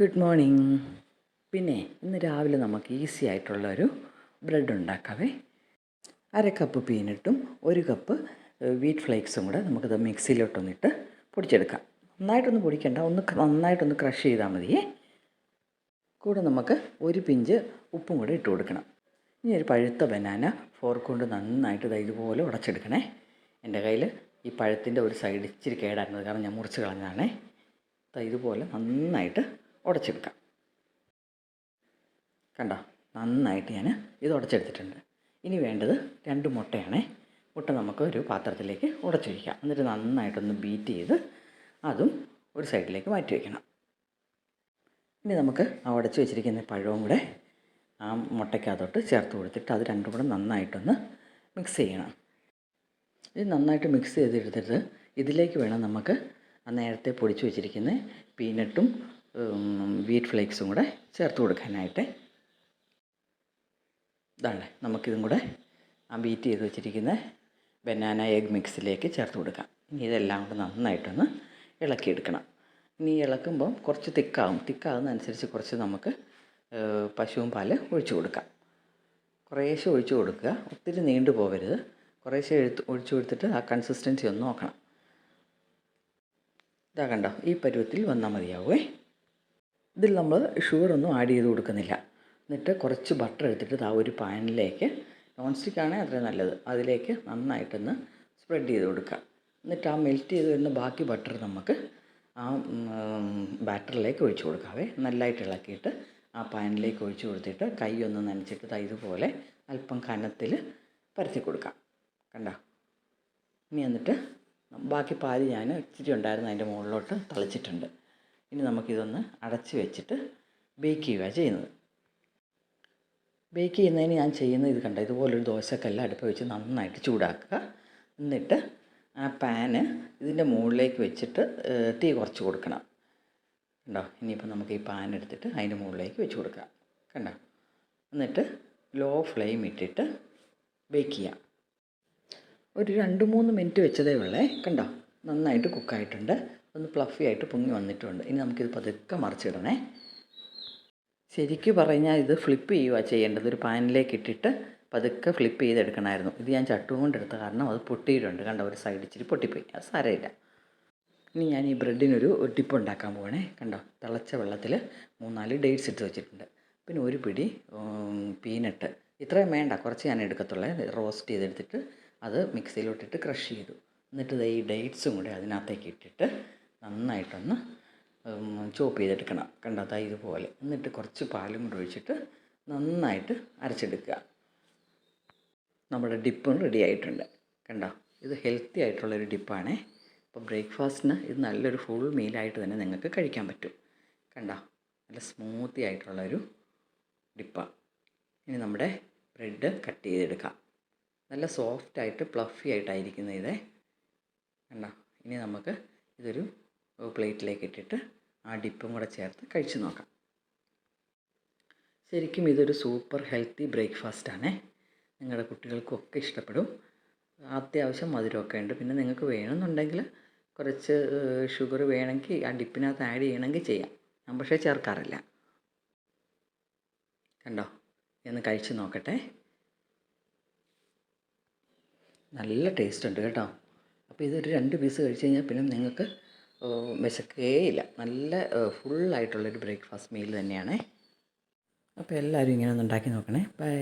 Good morning പിന്നെ ഇന്ന് രാവിലെ നമുക്ക് ഈസി ആയിട്ടുള്ള ഒരു ബ്രെഡ് ഉണ്ടാക്കാവേ. അര കപ്പ് പീനട്ടും ഒരു കപ്പ് വീറ്റ് ഫ്ലേക്സും കൂടെ നമുക്കത് മിക്സിയിലോട്ടൊന്നിട്ട് പൊടിച്ചെടുക്കാം. നന്നായിട്ടൊന്ന് പൊടിക്കണ്ട ഒന്ന് നന്നായിട്ടൊന്ന് ക്രഷ് ചെയ്താൽ മതിയേ. കൂടെ നമുക്ക് ഒരു പിഞ്ച് ഉപ്പും കൂടെ ഇട്ട് കൊടുക്കണം. ഇനി ഒരു പഴുത്ത ബനാന ഫോർക്ക് കൊണ്ട് നന്നായിട്ട് ഇതുപോലെ ഉടച്ചെടുക്കണേ. എന്റെ കയ്യിൽ ഈ പഴത്തിന്റെ ഒരു സൈഡ് ഇച്ചിരി കേടായിരുന്നത് കാരണം ഞാൻ മുറിച്ച് കളഞ്ഞതാണേ. ഇതുപോലെ നന്നായിട്ട് ഉടച്ചെടുക്കാം. കണ്ടോ? നന്നായിട്ട് ഞാൻ ഇത് ഉടച്ചെടുത്തിട്ടുണ്ട്. ഇനി വേണ്ടത് രണ്ട് മുട്ടയാണ്. മുട്ട നമുക്ക് ഒരു പാത്രത്തിലേക്ക് ഉടച്ചൊഴിക്കാം. എന്നിട്ട് നന്നായിട്ടൊന്ന് ബീറ്റ് ചെയ്ത് അതും ഒരു സൈഡിലേക്ക് മാറ്റി വയ്ക്കണം ഇനി നമുക്ക് ആ ഉടച്ച് വെച്ചിരിക്കുന്ന പഴവും കൂടെ ആ മുട്ടയ്ക്കകത്തോട്ട് ചേർത്ത് കൊടുത്തിട്ട് അത് രണ്ടും കൂടെ നന്നായിട്ടൊന്ന് മിക്സ് ചെയ്യണം. ഇത് നന്നായിട്ട് മിക്സ് ചെയ്തെടുത്തിട്ട് ഇതിലേക്ക് വേണം നമുക്ക് നേരത്തെ പൊടിച്ച് വെച്ചിരിക്കുന്ന പീനട്ടും വീറ്റ് ഫ്ലേക്സും കൂടെ ചേർത്ത് കൊടുക്കാനായിട്ട്. ഇതാണ് നമുക്കിതും കൂടെ ആ ബീറ്റ് ചെയ്ത് വെച്ചിരിക്കുന്ന ബനാന എഗ് മിക്സിലേക്ക് ചേർത്ത് കൊടുക്കാം. ഇനി ഇതെല്ലാം കൂടെ നന്നായിട്ടൊന്ന് ഇളക്കിയെടുക്കണം. ഇനി ഇളക്കുമ്പോൾ കുറച്ച് തിക്കാവും. തിക്കാവുന്നതനുസരിച്ച് കുറച്ച് നമുക്ക് പശുവും പാൽ ഒഴിച്ചു കൊടുക്കാം. കുറേശ്ശെ ഒഴിച്ചു കൊടുക്കുക. ഒത്തിരി നീണ്ടു പോകരുത് കുറേശ്ശെ എഴുത്ത് ഒഴിച്ചു കൊടുത്തിട്ട് ആ കൺസിസ്റ്റൻസി ഒന്ന് നോക്കണം. ഇതാ കണ്ടോ ഈ പരുവത്തിൽ വന്നാൽ മതിയാവുമേ ഇതിൽ നമ്മൾ ഷുഗർ ഒന്നും ആഡ് ചെയ്ത് കൊടുക്കുന്നില്ല. എന്നിട്ട് കുറച്ച് ബട്ടർ എടുത്തിട്ട് ആ ഒരു പാനിലേക്ക് നോൺ സ്റ്റിക്ക് ആണെങ്കിൽ അത്രയും നല്ലത്. അതിലേക്ക് നന്നായിട്ടൊന്ന് സ്പ്രെഡ് ചെയ്ത് കൊടുക്കുക. എന്നിട്ട് ആ മെൽറ്റ് ചെയ്ത് വരുന്ന ബാക്കി ബട്ടർ നമുക്ക് ആ ബാറ്ററിലേക്ക് ഒഴിച്ച് കൊടുക്കാവേ. നല്ലതായിട്ട് ഇളക്കിയിട്ട് ആ പാനിലേക്ക് ഒഴിച്ചു കൊടുത്തിട്ട് കൈ ഒന്ന് നനച്ചിട്ട് ദാ ഇതുപോലെ അല്പം കനത്തിൽ പരത്തി കൊടുക്കാം. കണ്ടോ? ഇനി എന്നിട്ട് ബാക്കി പാൽ ഞാൻ ഇച്ചിരി ഉണ്ടായിരുന്നു അതിന്റെ മുകളിലോട്ട് തളിച്ചിട്ടുണ്ട്. ഇനി നമുക്കിതൊന്ന് അടച്ച് വെച്ചിട്ട് ബേക്ക് ചെയ്യുക ചെയ്യുന്നത്. ബേക്ക് ചെയ്യുന്നതിന് ഞാൻ ചെയ്യുന്നത് ഇത് കണ്ട? ഇതുപോലൊരു ദോശക്കല്ല് അടുപ്പ് വെച്ച് നന്നായിട്ട് ചൂടാക്കുക. എന്നിട്ട് ആ പാന് ഇതിന്റെ മുകളിലേക്ക് വെച്ചിട്ട് തീ കുറച്ച് കൊടുക്കണം. കണ്ടോ? ഇനിയിപ്പോൾ നമുക്ക് ഈ പാൻ എടുത്തിട്ട് അതിന്റെ മുകളിലേക്ക് വെച്ച് കൊടുക്കാം. കണ്ടോ? എന്നിട്ട് ലോ ഫ്ലെയിം ഇട്ടിട്ട് ബേക്ക് ചെയ്യാം. ഒരു രണ്ട് മൂന്ന് മിനിറ്റ് വെച്ചതേ ഉള്ളേ. കണ്ടോ? നന്നായിട്ട് കുക്കായിട്ടുണ്ട് ഒന്ന് പ്ലഫി ആയിട്ട് പൊങ്ങി വന്നിട്ടുണ്ട്. ഇനി നമുക്കിത് പതുക്കെ മറിച്ചിടണേ ശരിക്കും പറഞ്ഞാൽ ഇത് ഫ്ലിപ്പ് ചെയ്യുക ചെയ്യേണ്ടത്. ഒരു പാനിലേക്ക് ഇട്ടിട്ട് പതുക്കെ ഫ്ലിപ്പ് ചെയ്തെടുക്കണമായിരുന്നു. ഇത് ഞാൻ ചട്ടും കൊണ്ടെടുത്ത കാരണം അത് പൊട്ടിയിട്ടുണ്ട്. കണ്ട ഒരു സൈഡ് ഇച്ചിരി പൊട്ടിപ്പോയി. അത് സാരമില്ല. ഇനി ഞാൻ ഈ ബ്രെഡിനൊരു ഡിപ്പ് ഉണ്ടാക്കാൻ പോകണേ കണ്ടോ തിളച്ച വെള്ളത്തിൽ മൂന്നാൽ ഡേറ്റ്സ് ഇട്ട് വെച്ചിട്ടുണ്ട്. പിന്നെ ഒരു പിടി പീനട്ട് ഇത്രയും വേണ്ട. കുറച്ച് ഞാൻ എടുക്കത്തുള്ളേ. റോസ്റ്റ് ചെയ്തെടുത്തിട്ട് അത് മിക്സിയിലോട്ടിട്ട് ക്രഷ് ചെയ്തു. എന്നിട്ട് ഈ ഡേറ്റ്സും കൂടെ അതിനകത്തേക്ക് ഇട്ടിട്ട് നന്നായിട്ടൊന്ന് ചോപ്പ് ചെയ്തെടുക്കണം. കണ്ടോ? ദാ ഇതുപോലെ. എന്നിട്ട് കുറച്ച് പാലും കൂടെ ഒഴിച്ചിട്ട് നന്നായിട്ട് അരച്ചെടുക്കുക. നമ്മുടെ ഡിപ്പും റെഡി ആയിട്ടുണ്ട്. കണ്ടോ? ഇത് ഹെൽത്തി ആയിട്ടുള്ളൊരു ഡിപ്പാണേ. അപ്പോൾ ബ്രേക്ക്ഫാസ്റ്റിന് ഇത് നല്ലൊരു ഫുൾ മീലായിട്ട് തന്നെ നിങ്ങൾക്ക് കഴിക്കാൻ പറ്റും. കണ്ടോ? നല്ല സ്മൂത്തി ആയിട്ടുള്ളൊരു ഡിപ്പാണ് ഇനി നമ്മുടെ ബ്രെഡ് കട്ട് ചെയ്തെടുക്കാം. നല്ല സോഫ്റ്റായിട്ട് പ്ലഫി ആയിട്ടായിരിക്കുന്ന ഇതേ. കണ്ടോ? ഇനി നമുക്ക് ഇതൊരു പ്ലേറ്റിലേക്ക് ഇട്ടിട്ട് ആ ഡിപ്പും കൂടെ ചേർത്ത് കഴിച്ചു നോക്കാം. ശരിക്കും ഇതൊരു സൂപ്പർ ഹെൽത്തി ബ്രേക്ക്ഫാസ്റ്റാണേ നിങ്ങളുടെ കുട്ടികൾക്കൊക്കെ ഇഷ്ടപ്പെടും. അത്യാവശ്യം മധുരമൊക്കെ ഉണ്ട്. പിന്നെ നിങ്ങൾക്ക് വേണമെന്നുണ്ടെങ്കിൽ കുറച്ച് ഷുഗർ വേണമെങ്കിൽ ആ ഡിപ്പിനകത്ത് ആഡ് ചെയ്യണമെങ്കിൽ ചെയ്യാം. ഞാൻ പക്ഷേ ചേർക്കാറില്ല. കണ്ടോ? ഒന്ന് കഴിച്ച് നോക്കട്ടെ. നല്ല ടേസ്റ്റ് ഉണ്ട് കേട്ടോ. അപ്പോൾ ഇതൊരു രണ്ട് പീസ് കഴിച്ച് കഴിഞ്ഞാൽ പിന്നെ നിങ്ങൾക്ക് വിശക്കേയില്ല. നല്ല ഫുള്ളായിട്ടുള്ളൊരു ബ്രേക്ക്ഫാസ്റ്റ് മീൽ തന്നെയാണ്. അപ്പോൾ എല്ലാവരും ഇങ്ങനെ ഒന്ന് ഉണ്ടാക്കി നോക്കണേ. ബൈ